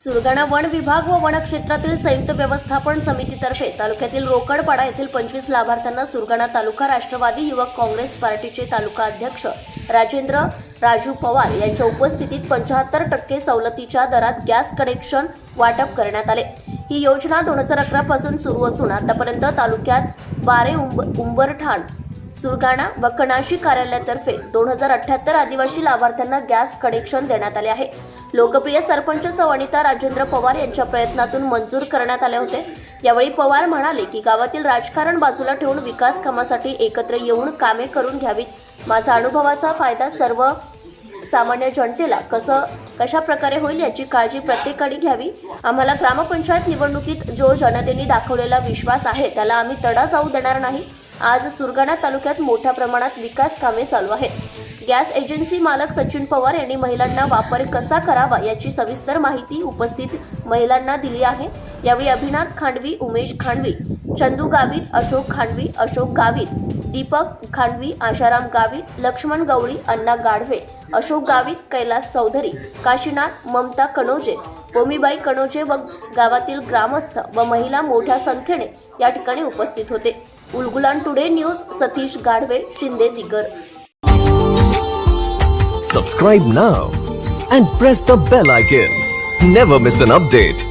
Surgana one विभाग व one क्षेत्रातील संयुक्त व्यवस्थापन समितीतर्फे तालुक्यातील रोकडपाडा येथील पंचवीस लाभार्थ्यांना सुरगाणा तालुका राष्ट्रवादी युवक काँग्रेस पार्टीचे तालुका अध्यक्ष राजेंद्र राजू पवार यांच्या उपस्थितीत पंचाहत्तर टक्के सवलतीच्या दरात गॅस कनेक्शन वाटप करण्यात आले. ही योजना दोन हजार अकरापासून सुरू असून आतापर्यंत तालुक्यात बारे उंब उंबरठाण सुरगाणा व कणाशी कार्यालयातर्फे दोन हजार अठ्याहत्तर आदिवासी लाभार्थ्यांना गॅस कनेक्शन देण्यात आले आहे. लोकप्रिय सरपंच सवनिता राजेंद्र पवार यांच्या प्रयत्नातून मंजूर करण्यात आले होते. यावेळी पवार म्हणाले की गावातील राजकारण बाजूला ठेवून विकास कामासाठी एकत्र येऊन कामे करून घ्यावीत. माझा अनुभवाचा फायदा सर्व सामान्य जनतेला कसं कशा प्रकारे होईल याची काळजी प्रत्येकाने घ्यावी. आम्हाला ग्रामपंचायत निवडणुकीत जो जनतेने दाखवलेला विश्वास आहे त्याला आम्ही तडा जाऊ देणार नाही. आज सुरगाणा तालुक्यात मोठ्या प्रमाणात विकास कामे चालू आहेत. गॅस एजन्सी मालक सचिन पवार यांनी महिलांना वापर कसा करावा याची सविस्तर माहिती उपस्थित महिलांना दिली आहे. यावेळी अभिनाथ खांडवी उमेश खांडवी चंदू गावित अशोक खांडवी अशोक गावित दीपक खांडवी आशाराम गावित लक्ष्मण गवळी अण्णा गाढवे अशोक गावित कैलास चौधरी काशीनाथ ममता कणोजे भूमीबाई कणोजे व गावातील ग्रामस्थ व महिला मोठ्या संख्येने या ठिकाणी उपस्थित होते. Ulgulan today news Satish Gadhave Shinde Digar. Subscribe now and press the bell icon never miss an update